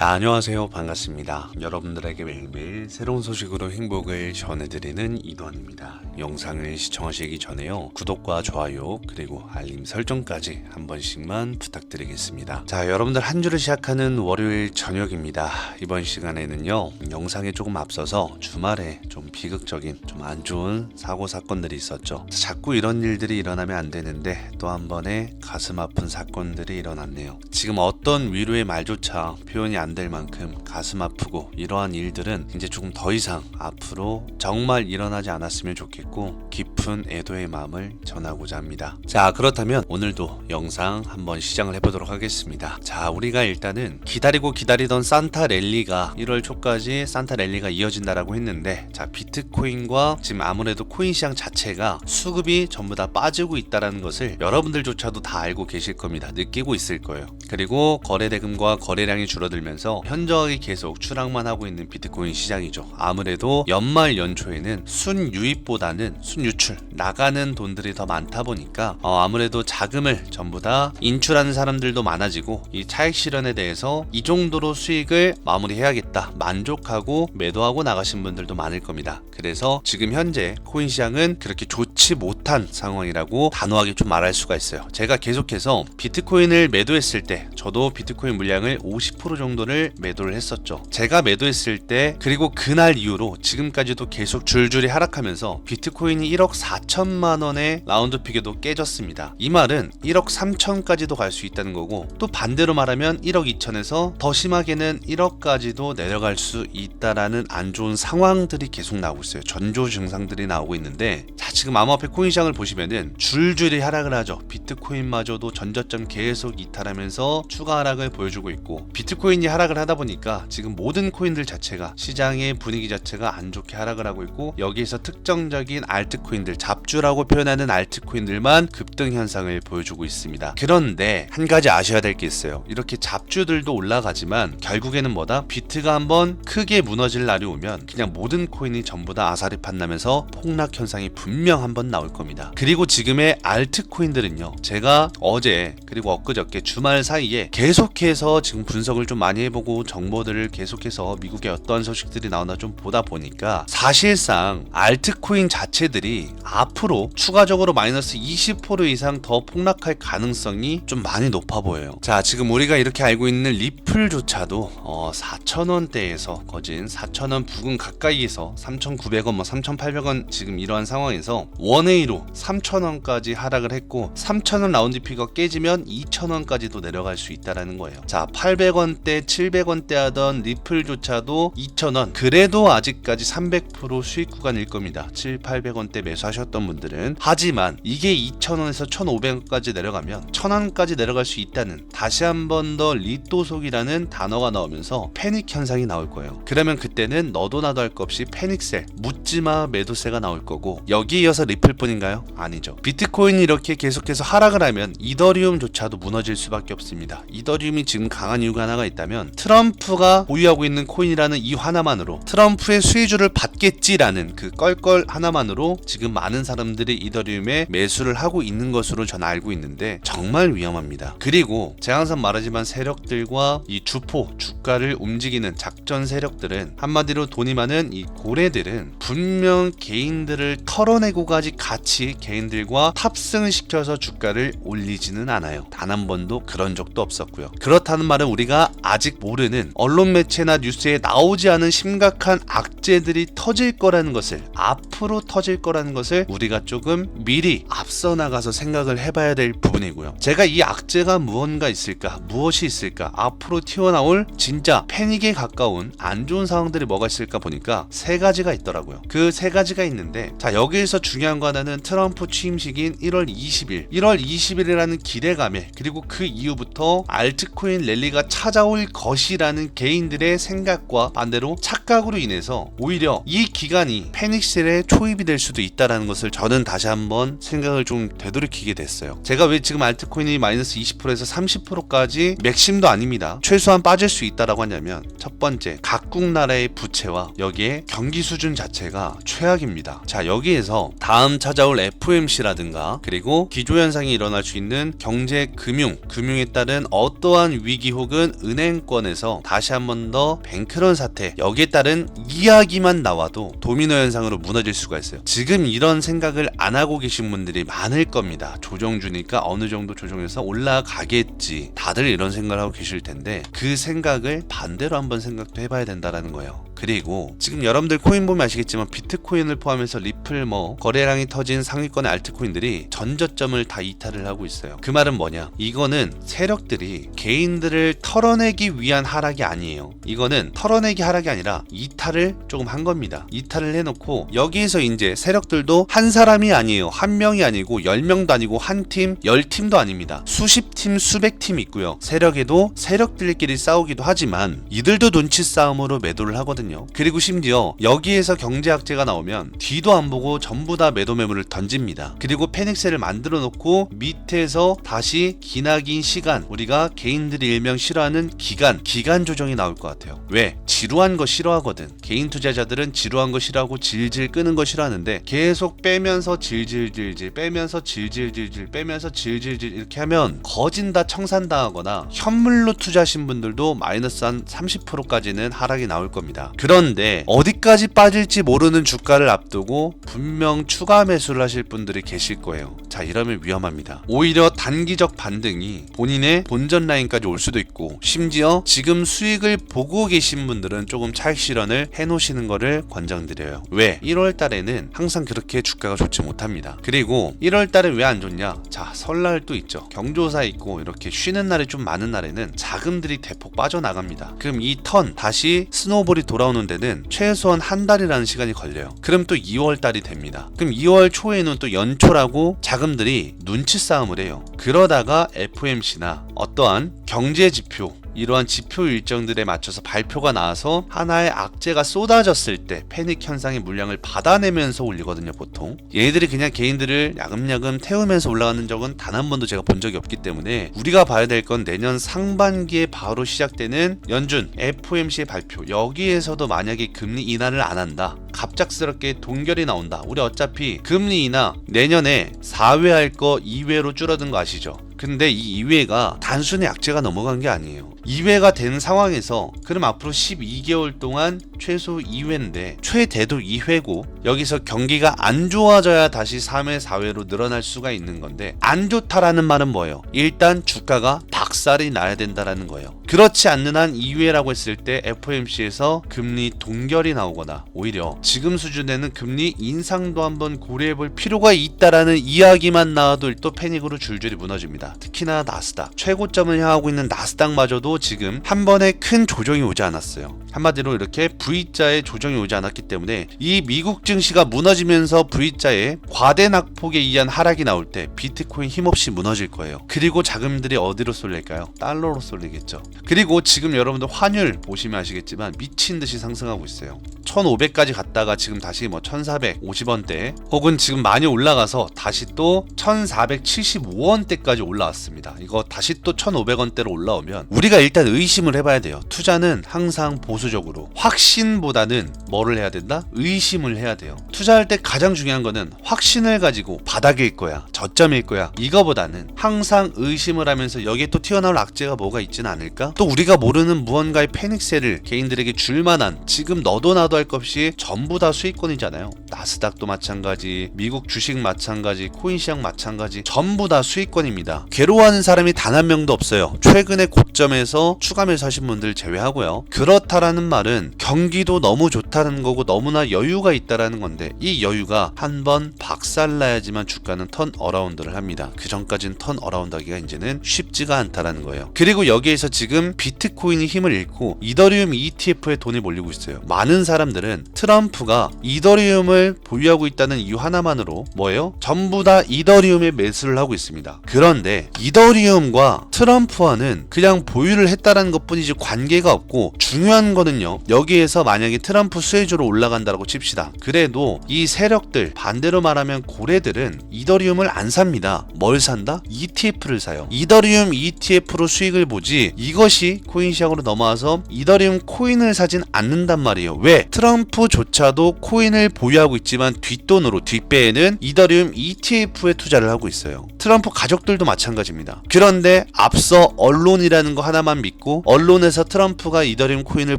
자, 안녕하세요. 반갑습니다. 여러분들에게 매일매일 새로운 소식으로 행복을 전해드리는 이도환입니다. 영상을 시청하시기 전에요. 구독과 좋아요, 그리고 알림 설정까지 한 번씩만 부탁드리겠습니다. 자, 여러분들 한 주를 시작하는 월요일 저녁입니다. 이번 시간에는요, 영상에 조금 앞서서 주말에 좀 비극적인, 좀 안 좋은 사고, 사건들이 있었죠. 자꾸 이런 일들이 일어나면 안 되는데 또 한 번의 가슴 아픈 사건들이 일어났네요. 지금 어떤 위로의 말조차 표현이 안될 만큼 가슴 아프고 이러한 일들은 이제 조금 더 이상 앞으로 정말 일어나지 않았으면 좋겠고 깊은 애도의 마음을 전하고자 합니다. 자, 그렇다면 오늘도 영상 한번 시작을 해보도록 하겠습니다. 자, 우리가 일단은 기다리고 기다리던 산타 랠리가 1월 초까지 산타 랠리가 이어진다라고 했는데 자, 비트코인과 지금 아무래도 코인 시장 자체가 수급이 전부 다 빠지고 있다라는 것을 여러분들조차도 다 알고 계실 겁니다. 느끼고 있을 거예요. 그리고 거래 대금과 거래량이 줄어들면서 현저하게 계속 추락만 하고 있는 비트코인 시장이죠. 아무래도 연말 연초에는 순유입보다는 순유출 나가는 돈들이 더 많다 보니까 어, 아무래도 자금을 전부 다 인출하는 사람들도 많아지고 이 차익 실현에 대해서 이 정도로 수익을 마무리해야겠다 만족하고 매도하고 나가신 분들도 많을 겁니다. 그래서 지금 현재 코인 시장은 그렇게 좋지 못한 상황이라고 단호하게 좀 말할 수가 있어요. 제가 계속해서 비트코인을 매도했을 때 저도 비트코인 물량을 50% 정도를 매도를 했었죠. 제가 매도했을 때 그리고 그날 이후로 지금까지도 계속 줄줄이 하락하면서 비트코인이 1억 4천만 원의 라운드 피겨도 깨졌습니다. 이 말은 1억 3천까지도 갈 수 있다는 거고 또 반대로 말하면 1억 2천에서 더 심하게는 1억까지도 내려갈 수 있다라는 안 좋은 상황들이 계속 나오고 있어요. 전조 증상들이 나오고 있는데 자 지금 암호화폐 코인 시장을 보시면은 줄줄이 하락을 하죠. 비트코인마저도 전저점 계속 이탈하면서 추가 하락을 보여주고 있고 비트코인이 하락 을 하다 보니까 지금 모든 코인들 자체가 시장의 분위기 자체가 안 좋게 하락을 하고 있고 여기에서 특정적인 알트코인들 잡주라고 표현하는 알트코인들만 급등 현상을 보여주고 있습니다. 그런데 한 가지 아셔야 될 게 있어요. 이렇게 잡주들도 올라가지만 결국에는 뭐다? 비트가 한번 크게 무너질 날이 오면 그냥 모든 코인이 전부 다 아사리 판나면서 폭락 현상이 분명 한번 나올 겁니다. 그리고 지금의 알트코인들은요. 제가 어제 그리고 엊그저께 주말 사이에 계속해서 지금 분석을 좀 많이 해보고 정보들을 계속해서 미국의 어떤 소식들이 나오나 좀 보다 보니까 사실상 알트코인 자체들이 앞으로 추가적으로 마이너스 20% 이상 더 폭락할 가능성이 좀 많이 높아 보여요. 자, 지금 우리가 이렇게 알고 있는 리플조차도 어, 4,000원대에서 거진 4,000원 부근 가까이에서 3,900원, 뭐 3,800원 지금 이러한 상황에서 원웨이로 3,000원까지 하락을 했고 3,000원 라운드 피가 깨지면 2,000원까지도 내려갈 수 있다라는 거예요. 자, 800원대, 700원대 하던 리플조차도 2,000원. 그래도 아직까지 300% 수익 구간일 겁니다. 7, 800원대 매수하셨던 분들은 하지만 이게 2,000원에서 1,500원까지 내려가면 1,000원까지 내려갈 수 있다는 다시 한 번 더 리또속이라는 단어가 나오면서 패닉 현상이 나올 거예요. 그러면 그때는 너도 나도 할 것 없이 패닉셀, 묻지마 매도세가 나올 거고 여기에 이어서 리플뿐인가요? 아니죠. 비트코인이 이렇게 계속해서 하락을 하면 이더리움조차도 무너질 수밖에 없습니다. 이더리움이 지금 강한 이유가 하나가 있다면 트럼프가 보유하고 있는 코인이라는 이유 하나만으로 트럼프의 수혜주를 받겠지라는 그 껄껄 하나만으로 지금 많은 사람들이 이더리움에 매수를 하고 있는 것으로 저는 알고 있는데 정말 위험합니다. 그리고 제가 항상 말하지만 세력들과 이 주포 주가를 움직이는 작전 세력들은 한마디로 돈이 많은 이 고래들은 분명 개인들을 털어내고까지 같이 개인들과 탑승을 시켜서 주가를 올리지는 않아요. 단 한 번도 그런 적도 없었고요. 그렇다는 말은 우리가 아직 모르는 언론 매체나 뉴스에 나오지 않은 심각한 악재들이 터질 거라는 것을 앞으로 터질 거라는 것을 우리가 조금 미리 앞서 나가서 생각을 해봐야 될 부분이고요. 제가 이 악재가 무언가 있을까, 무엇이 있을까, 앞으로 튀어나올 진짜 패닉에 가까운 안 좋은 상황들이 뭐가 있을까 보니까 세 가지가 있더라고요. 그 세 가지가 있는데, 자 여기에서 중요한 거 하나는 트럼프 취임식인 1월 20일, 1월 20일이라는 기대감에 그리고 그 이후부터 알트코인 랠리가 찾아올 것이라는 개인들의 생각과 반대로 착각으로 인해서 오히려 이 기간이 패닉셀에 초입이 될 수도 있다라는 것을 저는 다시 한번 생각을 좀 되돌이키게 됐어요. 제가 왜 지금 알트코인이 마이너스 20%에서 30%까지 맥심도 아닙니다. 최소한 빠질 수 있다라고 하냐면 첫 번째 각국 나라의 부채와 여기에 경기 수준 자체가 최악입니다. 자 여기에서 다음 찾아올 FOMC라든가 그리고 기조 현상이 일어날 수 있는 경제 금융 금융에 따른 어떠한 위기 혹은 은행 권에서 다시 한 번 더 뱅크런 사태 여기에 따른 이야기만 나와도 도미노 현상으로 무너질 수가 있어요. 지금 이런 생각을 안 하고 계신 분들이 많을 겁니다. 조정 주니까 어느 정도 조정해서 올라가겠지. 다들 이런 생각을 하고 계실 텐데 그 생각을 반대로 한번 생각도 해봐야 된다라는 거예요. 그리고 지금 여러분들 코인 보면 아시겠지만 비트코인을 포함해서 리플 뭐 거래량이 터진 상위권의 알트코인들이 전저점을 다 이탈을 하고 있어요. 그 말은 뭐냐? 이거는 세력들이 개인들을 털어내기 위한 하락이 아니에요. 이거는 털어내기 하락이 아니라 이탈을 조금 한 겁니다. 이탈을 해놓고 여기에서 이제 세력들도 한 사람이 아니에요. 한 명이 아니고 열 명도 아니고 한 팀, 열 팀도 아닙니다. 수십 팀, 수백 팀 있고요. 세력에도 세력들끼리 싸우기도 하지만 이들도 눈치 싸움으로 매도를 하거든요. 그리고 심지어 여기에서 경제 악재가 나오면 뒤도 안 보고 전부 다 매도 매물을 던집니다. 그리고 페닉셀을 만들어 놓고 밑에서 다시 기나긴 시간 우리가 개인들이 일명 싫어하는 기간 기간 조정이 나올 것 같아요. 왜? 지루한 거 싫어하거든. 개인 투자자들은 지루한 거 싫어하고 질질 끄는 거 싫어하는데 계속 빼면서 질질질질 빼면서 질질질질 빼면서 질질질 이렇게 하면 거진다 청산당하거나 현물로 투자하신 분들도 마이너스 한 30%까지는 하락이 나올 겁니다. 그런데 어디까지 빠질지 모르는 주가를 앞두고 분명 추가 매수를 하실 분들이 계실 거예요. 자, 이러면 위험합니다. 오히려 단기적 반등이 본인의 본전 라인까지 올 수도 있고 심지어 지금 수익을 보고 계신 분들은 조금 차익 실현을 해 놓으시는 거를 권장드려요. 왜? 1월 달에는 항상 그렇게 주가가 좋지 못합니다. 그리고 1월 달에 왜안 좋냐? 자, 설날 도 있죠. 경조사 있고 이렇게 쉬는 날이 좀 많은 날에는 자금들이 대폭 빠져나갑니다. 그럼 이 턴 다시 스노우볼이 돌아오는 데는 최소한 한 달이라는 시간이 걸려요. 그럼 또 2월 달이 됩니다. 그럼 2월 초에는 또 연초라고 자금들이 눈치 싸움을 해요. 그러다가 FOMC나 어떠한 경제 지표 이러한 지표 일정들에 맞춰서 발표가 나와서 하나의 악재가 쏟아졌을 때 패닉 현상의 물량을 받아내면서 올리거든요 보통. 얘네들이 그냥 개인들을 야금야금 태우면서 올라가는 적은 단 한 번도 제가 본 적이 없기 때문에 우리가 봐야 될 건 내년 상반기에 바로 시작되는 연준 FOMC의 발표. 여기에서도 만약에 금리 인하를 안 한다 갑작스럽게 동결이 나온다. 우리 어차피 금리 인하 내년에 4회 할 거 2회로 줄어든 거 아시죠? 근데 이 2회가 단순히 악재가 넘어간 게 아니에요. 2회가 된 상황에서 그럼 앞으로 12개월 동안 최소 2회인데 최대도 2회고 여기서 경기가 안 좋아져야 다시 3회, 4회로 늘어날 수가 있는 건데 안 좋다라는 말은 뭐예요? 일단 주가가 박살이 나야 된다라는 거예요. 그렇지 않는 한 2회라고 했을 때 FOMC에서 금리 동결이 나오거나 오히려 지금 수준에는 금리 인상도 한번 고려해 볼 필요가 있다라는 이야기만 나와도 또 패닉으로 줄줄이 무너집니다. 특히나 나스닥 최고점을 향하고 있는 나스닥마저도 지금 한 번에 큰 조정이 오지 않았어요. 한마디로 이렇게 V자의 조정이 오지 않았기 때문에 이 미국 증시가 무너지면서 V자의 과대 낙폭에 의한 하락이 나올 때 비트코인 힘없이 무너질 거예요. 그리고 자금들이 어디로 쏠릴까요? 달러로 쏠리겠죠. 그리고 지금 여러분들 환율 보시면 아시겠지만 미친 듯이 상승하고 있어요. 1500까지 갔다가 지금 다시 뭐 1450원대 혹은 지금 많이 올라가서 다시 또 1475원대까지 올라왔습니다. 이거 다시 또 1500원대로 올라오면 우리가 일단 의심을 해봐야 돼요. 투자는 항상 보수적으로 확신보다는 뭐를 해야 된다? 의심을 해야 돼요. 투자할 때 가장 중요한 거는 확신을 가지고 바닥일 거야, 저점일 거야. 이거보다는 항상 의심을 하면서 여기에 또 튀어나올 악재가 뭐가 있지는 않을까? 또 우리가 모르는 무언가의 패닉셀을 개인들에게 줄 만한 지금 너도 나도 할 것 없이 전부 다 수익권이잖아요. 나스닥도 마찬가지, 미국 주식 마찬가지, 코인 시장 마찬가지, 전부 다 수익권입니다. 괴로워하는 사람이 단 한 명도 없어요. 최근에 고점에서 추가 매수하신 분들 제외하고요. 그렇다라는 말은 경기도 너무 좋다는 거고 너무나 여유가 있다라는 건데 이 여유가 한 번 박살나야지만 주가는 턴 어라운드를 합니다. 그 전까지는 턴 어라운드 하기가 이제는 쉽지가 않다라는 거예요. 그리고 여기에서 지금 비트코인이 힘을 잃고 이더리움 ETF에 돈이 몰리고 있어요. 많은 사람들은 트럼프가 이더리움을 보유하고 있다는 이유 하나만으로 뭐예요? 전부 다 이더리움에 매수를 하고 있습니다. 그런데 이더리움과 트럼프와는 그냥 보유를 보유를 했다라는 것뿐이지 관계가 없고 중요한 거는요. 여기에서 만약에 트럼프 수혜주로 올라간다라고 칩시다. 그래도 이 세력들 반대로 말하면 고래들은 이더리움을 안 삽니다. 뭘 산다? ETF를 사요. 이더리움 ETF로 수익을 보지 이것이 코인 시장으로 넘어와서 이더리움 코인을 사진 않는단 말이에요. 왜? 트럼프조차도 코인을 보유하고 있지만 뒷돈으로 뒷배에는 이더리움 ETF에 투자를 하고 있어요. 트럼프 가족들도 마찬가지입니다. 그런데 앞서 언론이라는 거 하나만 믿고 언론에서 트럼프가 이더리움 코인을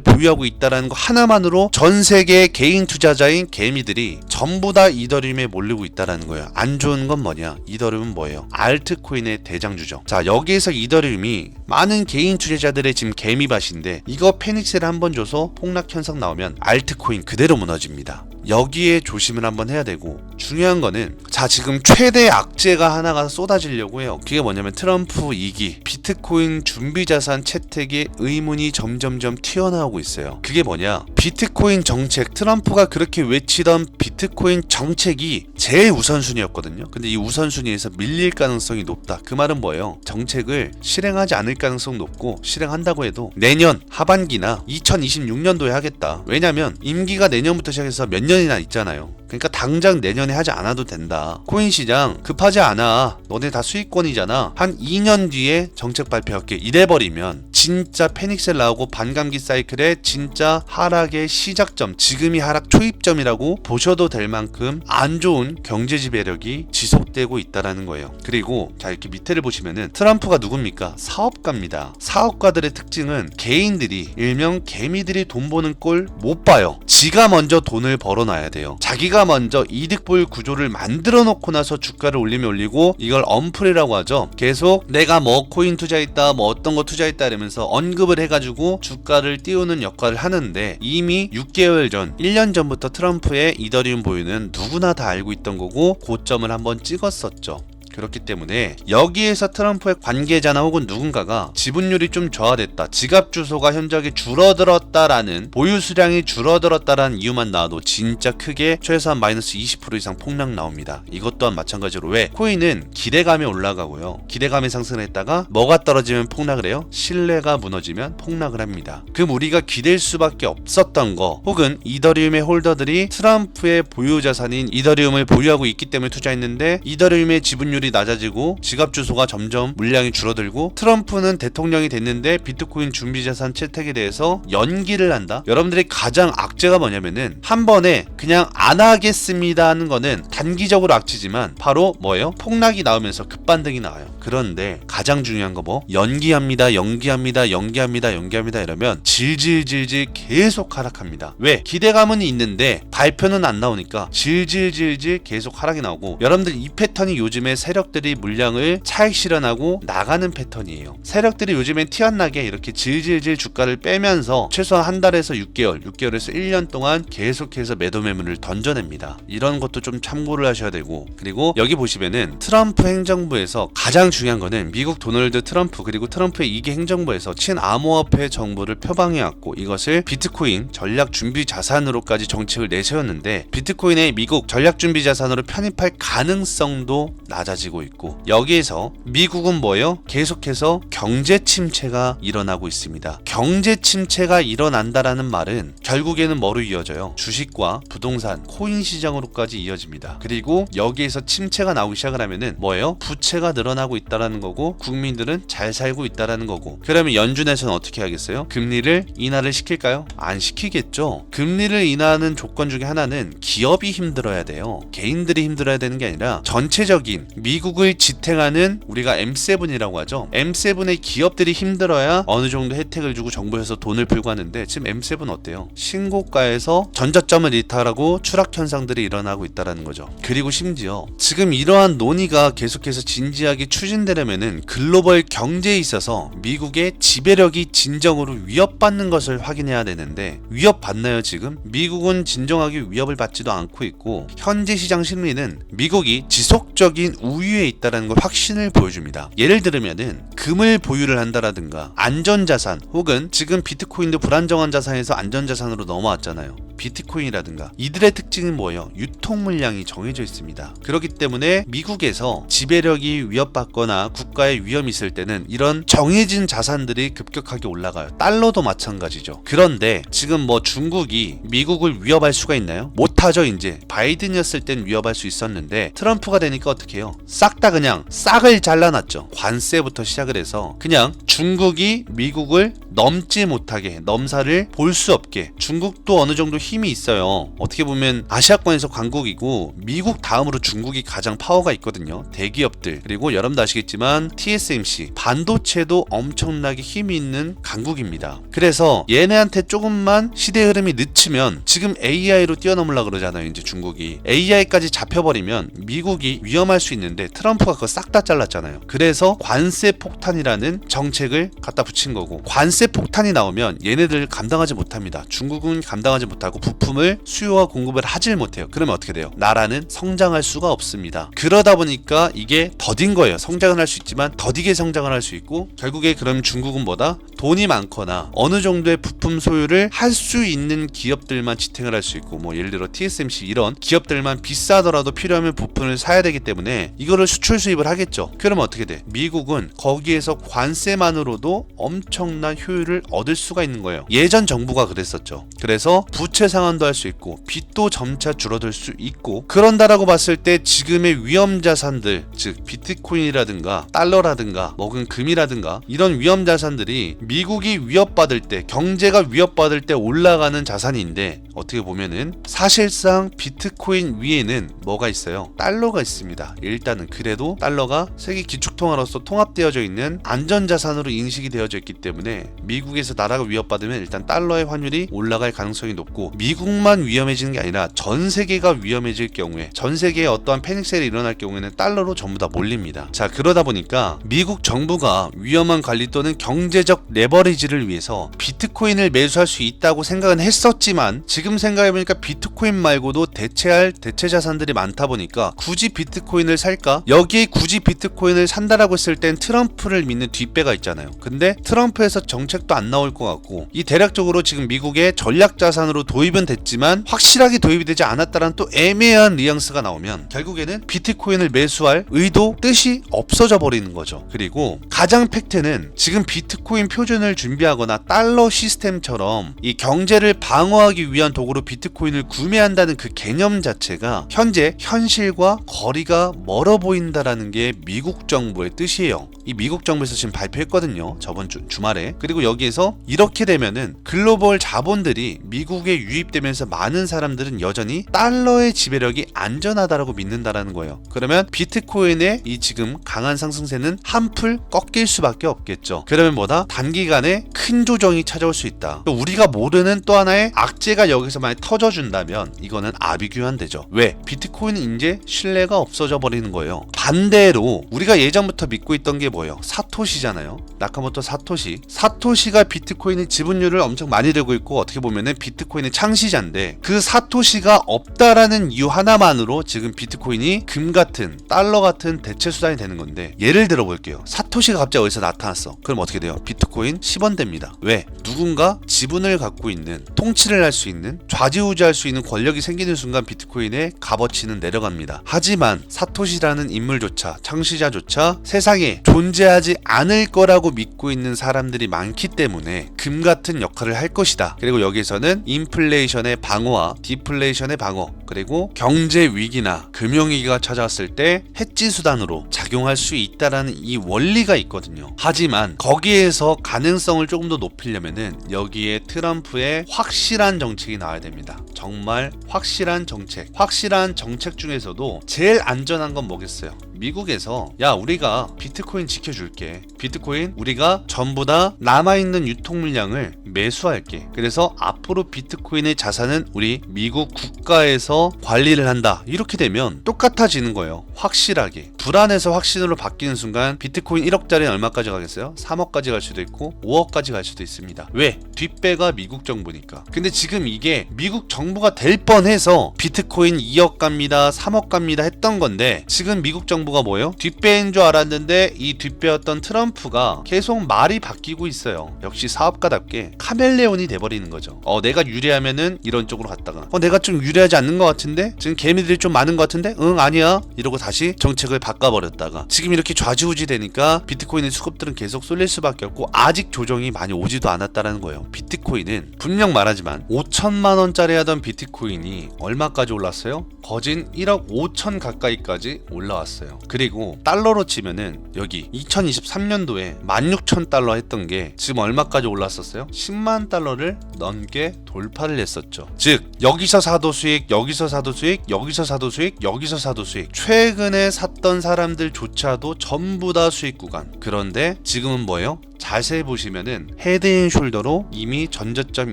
보유하고 있다라는 거 하나만으로 전 세계 개인 투자자인 개미들이 전부 다 이더리움에 몰리고 있다라는 거예요. 안 좋은 건 뭐냐? 이더리움은 뭐예요? 알트코인의 대장주죠. 자, 여기에서 이더리움이 많은 개인 투자자들의 지금 개미밭인데 이거 페닉스를 한번 줘서 폭락 현상 나오면 알트코인 그대로 무너집니다. 여기에 조심을 한번 해야 되고 중요한 거는 자 지금 최대 악재가 하나가 쏟아지려고 해요. 그게 뭐냐면 트럼프 2기 비트코인 준비 자산 채택의 의문이 점점점 튀어나오고 있어요. 그게 뭐냐? 비트코인 정책 트럼프가 그렇게 외치던 비트코인 정책이 제일 우선순위였거든요. 근데 이 우선순위에서 밀릴 가능성이 높다. 그 말은 뭐예요? 정책을 실행하지 않을 가능성 높고 실행한다고 해도 내년 하반기나 2026년도에 하겠다. 왜냐면 임기가 내년부터 시작해서 몇년 이나 있잖아요. 그러니까 당장 내년에 하지 않아도 된다. 코인 시장 급하지 않아. 너네 다 수익권이잖아. 한 2년 뒤에 정책 발표할게. 이래버리면 진짜 패닉셀 나오고 반감기 사이클의 진짜 하락의 시작점, 지금이 하락 초입점이라고 보셔도 될 만큼 안 좋은 경제 지배력이 지속되고 있다라는 거예요. 그리고 자 이렇게 밑에를 보시면은 트럼프가 누굽니까? 사업가입니다. 사업가들의 특징은 개인들이 일명 개미들이 돈 버는 꼴 못 봐요. 지가 먼저 돈을 벌어 놔야 돼요. 자기가 먼저 이득 볼 구조를 만들어 놓고 나서 주가를 올리면 올리고 이걸 언플이라고 하죠. 계속 내가 뭐 코인 투자했다, 뭐 어떤 거 투자했다 이러면서 언급을 해가지고 주가를 띄우는 역할을 하는데 이미 6개월 전, 1년 전부터 트럼프의 이더리움 보유는 누구나 다 알고 있던 거고 고점을 한번 찍었었죠. 그렇기 때문에 여기에서 트럼프의 관계자나 혹은 누군가가 지분율이 좀 저하됐다. 지갑 주소가 현저하게 줄어들었다라는 보유 수량이 줄어들었다라는 이유만 나와도 진짜 크게 최소한 마이너스 20% 이상 폭락 나옵니다. 이것 또한 마찬가지로 왜 코인은 기대감이 올라가고요. 기대감이 상승했다가 뭐가 떨어지면 폭락을 해요? 신뢰가 무너지면 폭락을 합니다. 그럼 우리가 기댈 수밖에 없었던 거 혹은 이더리움의 홀더들이 트럼프의 보유 자산인 이더리움을 보유하고 있기 때문에 투자했는데 이더리움의 지분율 이 낮아지고 지갑 주소가 점점 물량이 줄어들고 트럼프는 대통령이 됐는데 비트코인 준비 자산 채택에 대해서 연기를 한다. 여러분들이 가장 악재가 뭐냐면은 한 번에 그냥 안 하겠습니다 하는 거는 단기적으로 악취지만 바로 뭐예요? 폭락이 나오면서 급반등이 나와요. 그런데 가장 중요한 거 뭐? 연기합니다, 연기합니다, 연기합니다, 연기합니다 이러면 질질질질 계속 하락합니다. 왜? 기대감은 있는데 발표는 안 나오니까 질질질질 계속 하락이 나오고 여러분들 이 패턴이 요즘에 세 력들이 물량을 차익 실현하고 나가는 패턴이에요. 세력들이 요즘엔 티 안 나게 이렇게 질질질 주가를 빼면서 최소한 한 달에서 6개월, 6개월에서 1년 동안 계속해서 매도 매물을 던져냅니다. 이런 것도 좀 참고를 하셔야 되고 그리고 여기 보시면은 트럼프 행정부에서 가장 중요한 거는 미국 도널드 트럼프 그리고 트럼프의 이기 행정부에서 친암호화폐 정보를 표방해왔고 이것을 비트코인 전략 준비 자산으로까지 정책을 내세웠는데 비트코인의 미국 전략 준비 자산으로 편입할 가능성도 낮아지 고 있고 여기에서 미국은 뭐예요? 계속해서 경제 침체가 일어나고 있습니다. 경제 침체가 일어난다라는 말은 결국에는 뭐로 이어져요? 주식과 부동산, 코인 시장으로까지 이어집니다. 그리고 여기에서 침체가 나오기 시작을 하면은 뭐예요? 부채가 늘어나고 있다라는 거고 국민들은 잘 살고 있다라는 거고 그러면 연준에서는 어떻게 하겠어요? 금리를 인하를 시킬까요? 안 시키겠죠. 금리를 인하하는 조건 중에 하나는 기업이 힘들어야 돼요. 개인들이 힘들어야 되는 게 아니라 전체적인 미 국을 지탱하는 우리가 M7이라고 하죠. M7의 기업들이 힘들어야 어느 정도 혜택을 주고 정부에서 돈을 풀고 하는데 지금 M7 어때요? 신고가에서 전저점을 이탈하고 추락 현상들이 일어나고 있다라는 거죠. 그리고 심지어 지금 이러한 논의가 계속해서 진지하게 추진되려면은 글로벌 경제에 있어서 미국의 지배력이 진정으로 위협받는 것을 확인해야 되는데 위협받나요 지금? 미국은 진정하게 위협을 받지도 않고 있고 현재 시장 심리는 미국이 지속적인 우위 에 있다는 걸 확신을 보여줍니다. 예를 들면은 금을 보유를 한다라든가 안전자산 혹은 지금 비트코인도 불안정한 자산에서 안전자산으로 넘어왔잖아요. 비트코인이라든가 이들의 특징은 뭐예요? 유통 물량이 정해져 있습니다. 그렇기 때문에 미국에서 지배력이 위협받거나 국가의 위험이 있을 때는 이런 정해진 자산들이 급격하게 올라가요. 달러도 마찬가지죠. 그런데 지금 뭐 중국이 미국을 위협할 수가 있나요? 못하죠, 이제. 바이든이었을 땐 위협할 수 있었는데 트럼프가 되니까 어떻게 해요? 싹 다 그냥 싹을 잘라놨죠. 관세부터 시작을 해서 그냥 중국이 미국을 넘지 못하게 넘사를 볼 수 없게 중국도 어느 정도 힘이 있어요. 어떻게 보면 아시아권에서 강국이고 미국 다음으로 중국이 가장 파워가 있거든요. 대기업들 그리고 여러분도 아시겠지만 TSMC 반도체도 엄청나게 힘이 있는 강국입니다. 그래서 얘네한테 조금만 시대 흐름이 늦추면 지금 AI로 뛰어넘으려 그러잖아요. 이제 중국이 AI까지 잡혀버리면 미국이 위험할 수 있는데 트럼프가 그거 싹 다 잘랐잖아요. 그래서 관세 폭탄이라는 정책을 갖다 붙인 거고 관세 폭탄이 나오면 얘네들 감당하지 못합니다. 중국은 감당하지 못하고 부품을 수요와 공급을 하질 못해요. 그러면 어떻게 돼요? 나라는 성장할 수가 없습니다. 그러다 보니까 이게 더딘 거예요. 성장은 할 수 있지만 더디게 성장을 할 수 있고 결국에 그럼 중국은 뭐다? 돈이 많거나 어느 정도의 부품 소유를 할 수 있는 기업들만 지탱을 할 수 있고 뭐 예를 들어 TSMC 이런 기업들만 비싸더라도 필요하면 부품을 사야 되기 때문에 이거 를 수출 수입을 하겠죠. 그러면 어떻게 돼? 미국은 거기에서 관세만으로도 엄청난 효율을 얻을 수가 있는 거예요. 예전 정부가 그랬었죠. 그래서 부채 상환도 할 수 있고 빚도 점차 줄어들 수 있고 그런다라고 봤을 때 지금의 위험 자산들 즉 비트코인이라든가 달러라든가 먹은 금이라든가 이런 위험 자산들이 미국이 위협받을 때 경제가 위협받을 때 올라가는 자산인데 어떻게 보면은 사실상 비트코인 위에는 뭐가 있어요? 달러가 있습니다. 일단 은 그래도 달러가 세계 기축통화로서 통합되어져 있는 안전자산으로 인식이 되어져 있기 때문에 미국에서 나라가 위협받으면 일단 달러의 환율이 올라갈 가능성이 높고 미국만 위험해지는 게 아니라 전 세계가 위험해질 경우에 전 세계에 어떠한 패닉셀이 일어날 경우에는 달러로 전부 다 몰립니다. 자 그러다 보니까 미국 정부가 위험한 관리 또는 경제적 레버리지를 위해서 비트코인을 매수할 수 있다고 생각은 했었지만 지금 생각해보니까 비트코인 말고도 대체할 대체 자산들이 많다 보니까 굳이 비트코인을 살 까? 여기에 굳이 비트코인을 산다라고 했을 땐 트럼프를 믿는 뒷배가 있잖아요. 근데 트럼프에서 정책도 안 나올 것 같고 이 대략적으로 지금 미국의 전략 자산으로 도입은 됐지만 확실하게 도입이 되지 않았다는 또 애매한 뉘앙스가 나오면 결국에는 비트코인을 매수할 의도 뜻이 없어져 버리는 거죠. 그리고 가장 팩트는 지금 비트코인 표준을 준비하거나 달러 시스템처럼 이 경제를 방어하기 위한 도구로 비트코인을 구매한다는 그 개념 자체가 현재 현실과 거리가 멀어 보인다라는 게 미국 정부의 뜻이에요. 이 미국 정부에서 지금 발표했거든요. 저번 주 주말에. 그리고 여기에서 이렇게 되면은 글로벌 자본들이 미국에 유입되면서 많은 사람들은 여전히 달러의 지배력이 안전하다라고 믿는다라는 거예요. 그러면 비트코인의 이 지금 강한 상승세는 한풀 꺾일 수밖에 없겠죠. 그러면 뭐다? 단기간에 큰 조정이 찾아올 수 있다. 또 우리가 모르는 또 하나의 악재가 여기서 만약 터져준다면 이거는 아비규환되죠. 왜? 비트코인은 이제 신뢰가 없어져 버리는 거예요. 반대로 우리가 예전부터 믿고 있던 게 뭐예요? 사토시잖아요. 나카모토 사토시. 사토시가 비트코인의 지분율을 엄청 많이 들고 있고 어떻게 보면은 비트코인의 창시자인데 그 사토시가 없다라는 이유 하나만으로 지금 비트코인이 금 같은 달러 같은 대체 수단이 되는 건데 예를 들어 볼게요. 사토시가 갑자기 어디서 나타났어. 그럼 어떻게 돼요? 비트코인 10원 됩니다. 왜? 누군가 지분을 갖고 있는 통치를 할 수 있는 좌지우지할 수 있는 권력이 생기는 순간 비트코인의 값어치는 내려갑니다. 하지만 사토시라는 인물조차 창시자조차 세상에 존재하지 않을 거라고 믿고 있는 사람들이 많기 때문에 금 같은 역할을 할 것이다. 그리고 여기서는 인플레이션의 방어와 디플레이션의 방어 그리고 경제 위기나 금융 위기가 찾아왔을 때 해지 수단으로 작용할 수 있다라는 이 원리가 있거든요. 하지만 거기에서 가능성을 조금 더 높이려면은 여기에 트럼프의 확실한 정책이 나와야 됩니다. 정말 확실한 정책. 확실한 정책 중에서도 제일 안전한 건 뭐겠어요? 미국에서 야 우리가 비트코인 지켜줄게. 비트코인 우리가 전부 다 남아있는 유통 물량을 매수할게. 그래서 앞으로 비트코인의 자산은 우리 미국 국가에서 관리를 한다. 이렇게 되면 똑같아지는 거예요. 확실하게. 불안해서 확신으로 바뀌는 순간 비트코인 1억짜리는 얼마까지 가겠어요? 3억까지 갈 수도 있고 5억까지 갈 수도 있습니다. 왜? 뒷배가 미국 정부니까. 근데 지금 이게 미국 정부가 될 뻔해서 비트코인 2억 갑니다 3억 갑니다 했던 건데 지금 미국 정부 가 정부가 뭐예요? 뒷배인 줄 알았는데 이 뒷배였던 트럼프가 계속 말이 바뀌고 있어요. 역시 사업가답게 카멜레온이 돼버리는 거죠. 어 내가 유리하면은 이런 쪽으로 갔다가 어 내가 좀 유리하지 않는 것 같은데 지금 개미들이 좀 많은 것 같은데 응 아니야 이러고 다시 정책을 바꿔버렸다가 지금 이렇게 좌지우지 되니까 비트코인의 수급들은 계속 쏠릴 수밖에 없고 아직 조정이 많이 오지도 않았다라는 거예요. 비트코인은 분명 말하지만 5천만 원짜리 하던 비트코인이 얼마까지 올랐어요? 거진 1억 5천 가까이까지 올라왔어요. 그리고 달러로 치면은 여기 2023년도에 16,000달러 했던 게 지금 얼마까지 올랐었어요? 10만 달러를 넘게 돌파를 했었죠. 즉 여기서 사도 수익, 여기서 사도 수익, 여기서 사도 수익, 여기서 사도 수익. 최근에 샀던 사람들조차도 전부 다 수익 구간. 그런데 지금은 뭐예요? 자세히 보시면은 헤드앤 숄더로 이미 전저점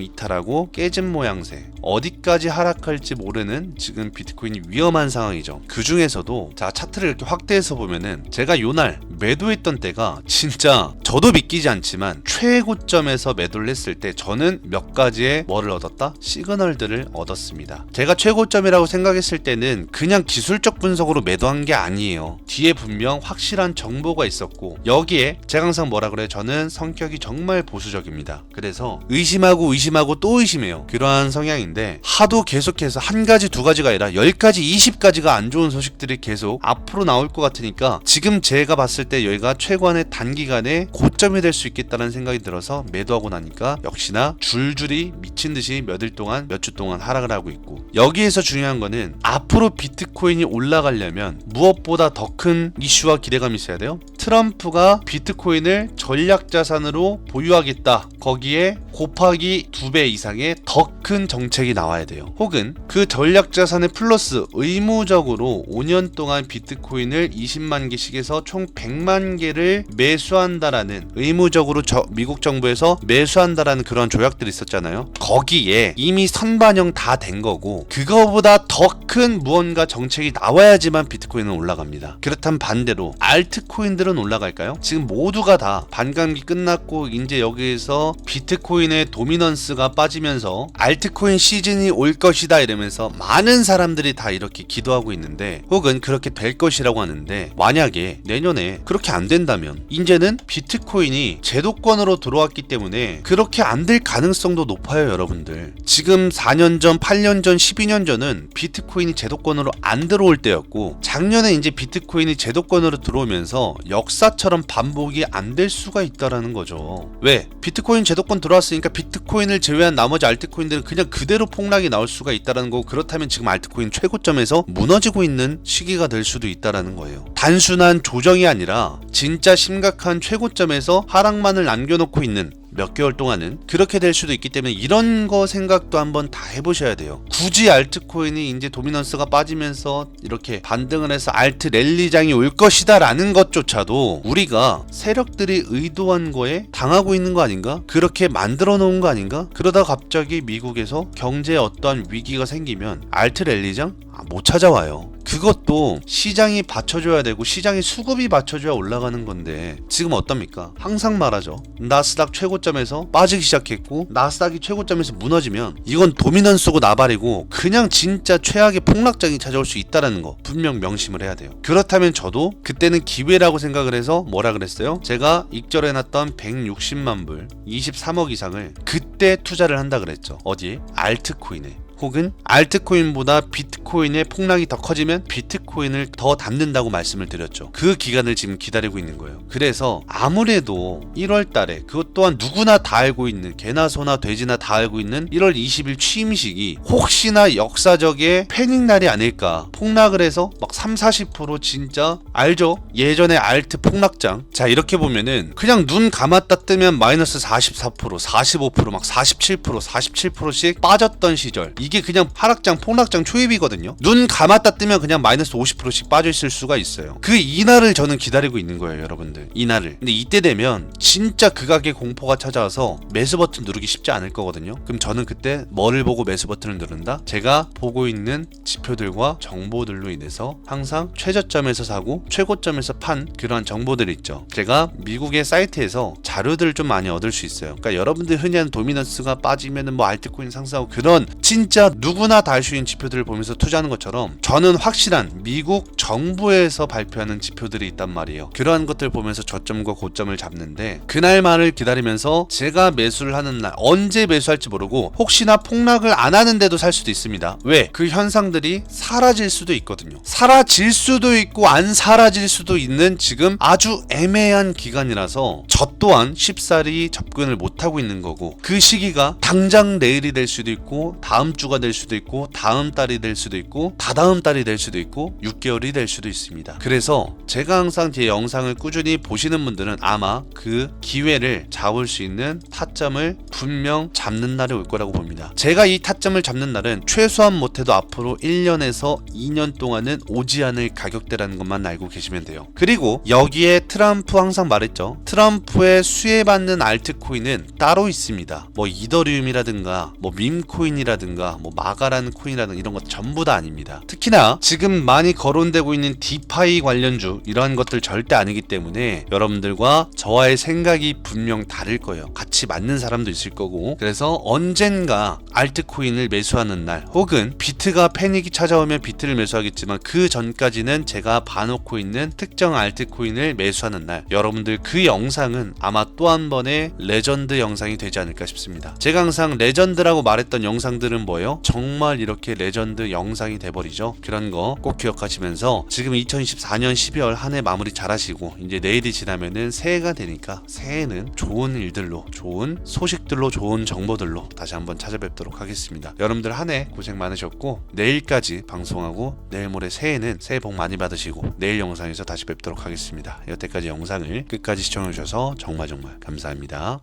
이탈하고 깨진 모양새 어디까지 하락할지 모르는 지금 비트코인이 위험한 상황이죠 그 중에서도 자 차트를 이렇게 확대해서 보면은 제가 요날 매도했던 때가 진짜 저도 믿기지 않지만 최고점에서 매도를 했을 때 저는 몇 가지의 뭐를 얻었다? 시그널들을 얻었습니다 제가 최고점이라고 생각했을 때는 그냥 기술적 분석으로 매도한 게 아니에요 뒤에 분명 확실한 정보가 있었고 여기에 제가 항상 뭐라 그래요 저는 성격이 정말 보수적입니다. 그래서 의심하고 의심하고 또 의심해요. 그러한 성향 인데 하도 계속해서 한 가지 두 가지가 아니라 열 가지, 이십 가지가 안 좋은 소식들이 계속 앞으로 나올 것 같으니까 지금 제가 봤을 때 여기가 최고한의 단기간에 고점이 될 수 있겠다는 생각이 들어서 매도하고 나니까 역시나 줄줄이 미친 듯이 몇 일 동안 몇 주 동안 하락을 하고 있고 여기에서 중요한 거는 앞으로 비트코인이 올라가려면 무엇보다 더 큰 이슈와 기대감이 있어야 돼요. 트럼프가 비트코인을 전략 자산으로 보유하겠다. 거기에 곱하기 두 배 이상의 더 큰 정책이 나와야 돼요. 혹은 그 전략 자산의 플러스 의무적으로 5년 동안 비트코인을 20만 개씩에서 총 100만 개를 매수한다라는 의무적으로 저, 미국 정부에서 매수한다라는 그런 조약들이 있었잖아요. 거기에 이미 선반영 다 된 거고 그거보다 더 큰 무언가 정책이 나와야지만 비트코인은 올라갑니다. 그렇다면 반대로 알트코인들은 올라갈까요? 지금 모두가 다 반감기 끝났고 이제 여기에서 비트코인의 도미넌스가 빠지면서 알트코인 시즌이 올 것이다 이러면서 많은 사람들이 다 이렇게 기도하고 있는데 혹은 그렇게 될 것이라고 하는데 만약에 내년에 그렇게 안 된다면 이제는 비트코인이 제도권으로 들어왔기 때문에 그렇게 안 될 가능성도 높아요 여러분들 지금 4년 전 8년 전 12년 전은 비트코인이 제도권으로 안 들어올 때였고 작년에 이제 비트코인이 제도권으로 들어오면서 역사처럼 반복이 안 될 수가 있다라는 거죠 왜 비트코인 제도권 들어왔으니까 비트코인을 제외한 나머지 알트코인들은 그냥 그대로 폭락이 나올 수가 있다라는 거고 그렇다면 지금 알트코인 최고점에서 무너지고 있는 시기가 될 수도 있다라는 거예요. 단순한 조정이 아니라 진짜 심각한 최고점에서 하락만을 남겨놓고 있는 몇 개월 동안은 그렇게 될 수도 있기 때문에 이런 거 생각도 한번 다 해보셔야 돼요. 굳이 알트코인이 이제 도미넌스가 빠지면서 이렇게 반등을 해서 알트 랠리장이 올 것이다라는 것조차도 우리가 세력들이 의도한 거에 당하고 있는 거 아닌가? 그렇게 만들어 놓은 거 아닌가? 그러다 갑자기 미국에서 경제에 어떠한 위기가 생기면 알트 랠리장 아, 못 찾아와요. 그것도 시장이 받쳐줘야 되고 시장의 수급이 받쳐줘야 올라가는 건데 지금 어떻습니까? 항상 말하죠. 나스닥 최고점에서 빠지기 시작했고 나스닥이 최고점에서 무너지면 이건 도미넌스고 나발이고 그냥 진짜 최악의 폭락장이 찾아올 수 있다라는 거 분명 명심을 해야 돼요. 그렇다면 저도 그때는 기회라고 생각을 해서 뭐라 그랬어요? 제가 익절해놨던 160만 불 23억 이상을 그때 투자를 한다 그랬죠. 어디? 알트코인에. 혹은 알트코인보다 비트코인의 폭락이 더 커지면 비트코인을 더 담는다고 말씀을 드렸죠. 그 기간을 지금 기다리고 있는 거예요. 그래서 아무래도 1월 달에 그것 또한 누구나 다 알고 있는 개나 소나 돼지나 다 알고 있는 1월 20일 취임식이 혹시나 역사적의 패닉 날이 아닐까. 폭락을 해서 막 3, 40% 진짜 알죠? 예전에 알트 폭락장. 자, 이렇게 보면은 그냥 눈 감았다 뜨면 마이너스 44%, 45%, 막 47%, 47%씩 빠졌던 시절. 이게 그냥 하락장, 폭락장 초입이거든요. 눈 감았다 뜨면 그냥 마이너스 50%씩 빠져 있을 수가 있어요. 그 이날을 저는 기다리고 있는 거예요, 여러분들. 이날을. 근데 이때 되면 진짜 극악의 공포가 찾아와서 매수 버튼 누르기 쉽지 않을 거거든요. 그럼 저는 그때 뭐를 보고 매수 버튼을 누른다? 제가 보고 있는 지표들과 정보들로 인해서 항상 최저점에서 사고 최고점에서 판 그러한 정보들이 있죠. 제가 미국의 사이트에서 자료들을 좀 많이 얻을 수 있어요. 그러니까 여러분들 흔히 하는 도미넌스가 빠지면은 뭐 알트코인 상승하고 그런 진짜 누구나 다 알 수 있는 지표들을 보면서 투자하는 것처럼 저는 확실한 미국 전 정부에서 발표하는 지표들이 있단 말이에요. 그러한 것들 보면서 저점과 고점을 잡는데 그날만을 기다리면서 제가 매수를 하는 날 언제 매수할지 모르고 혹시나 폭락을 안 하는데도 살 수도 있습니다. 왜? 그 현상들이 사라질 수도 있거든요. 사라질 수도 있고 안 사라질 수도 있는 지금 아주 애매한 기간이라서 저 또한 쉽사리 접근을 못 하고 있는 거고 그 시기가 당장 내일이 될 수도 있고 다음 주가 될 수도 있고 다음 달이 될 수도 있고 다다음 달이 될 수도 있고 6개월이 될 수도 있습니다. 그래서 제가 항상 제 영상을 꾸준히 보시는 분들은 아마 그 기회를 잡을 수 있는 타점을 분명 잡는 날이 올 거라고 봅니다. 제가 이 타점을 잡는 날은 최소한 못해도 앞으로 1년에서 2년 동안은 오지 않을 가격대라는 것만 알고 계시면 돼요. 그리고 여기에 트럼프 항상 말했죠. 트럼프의 수혜받는 알트코인은 따로 있습니다. 뭐 이더리움이라든가 뭐 밈코인이라든가 뭐 마가라는 코인이라든가 이런 것 전부 다 아닙니다. 특히나 지금 많이 거론되고 있는 디파이 관련주 이러한 것들 절대 아니기 때문에 여러분들과 저와의 생각이 분명 다를 거예요. 같이 맞는 사람도 있을 거고 그래서 언젠가 알트코인을 매수하는 날 혹은 비트가 패닉이 찾아오면 비트를 매수하겠지만 그 전까지는 제가 봐놓고 있는 특정 알트코인을 매수하는 날 여러분들 그 영상은 아마 또 한 번의 레전드 영상이 되지 않을까 싶습니다. 제가 항상 레전드라고 말했던 영상들은 뭐예요? 정말 이렇게 레전드 영상이 돼버리죠. 그런 거 꼭 기억하시면서 지금 2024년 12월 한 해 마무리 잘 하시고 이제 내일이 지나면은 새해가 되니까 새해는 좋은 일들로 좋은 소식들 댓글로 좋은 정보들로 다시 한번 찾아뵙도록 하겠습니다. 여러분들 한 해 고생 많으셨고 내일까지 방송하고 내일 모레 새해는 새해 복 많이 받으시고 내일 영상에서 다시 뵙도록 하겠습니다. 여태까지 영상을 끝까지 시청해주셔서 정말 정말 감사합니다.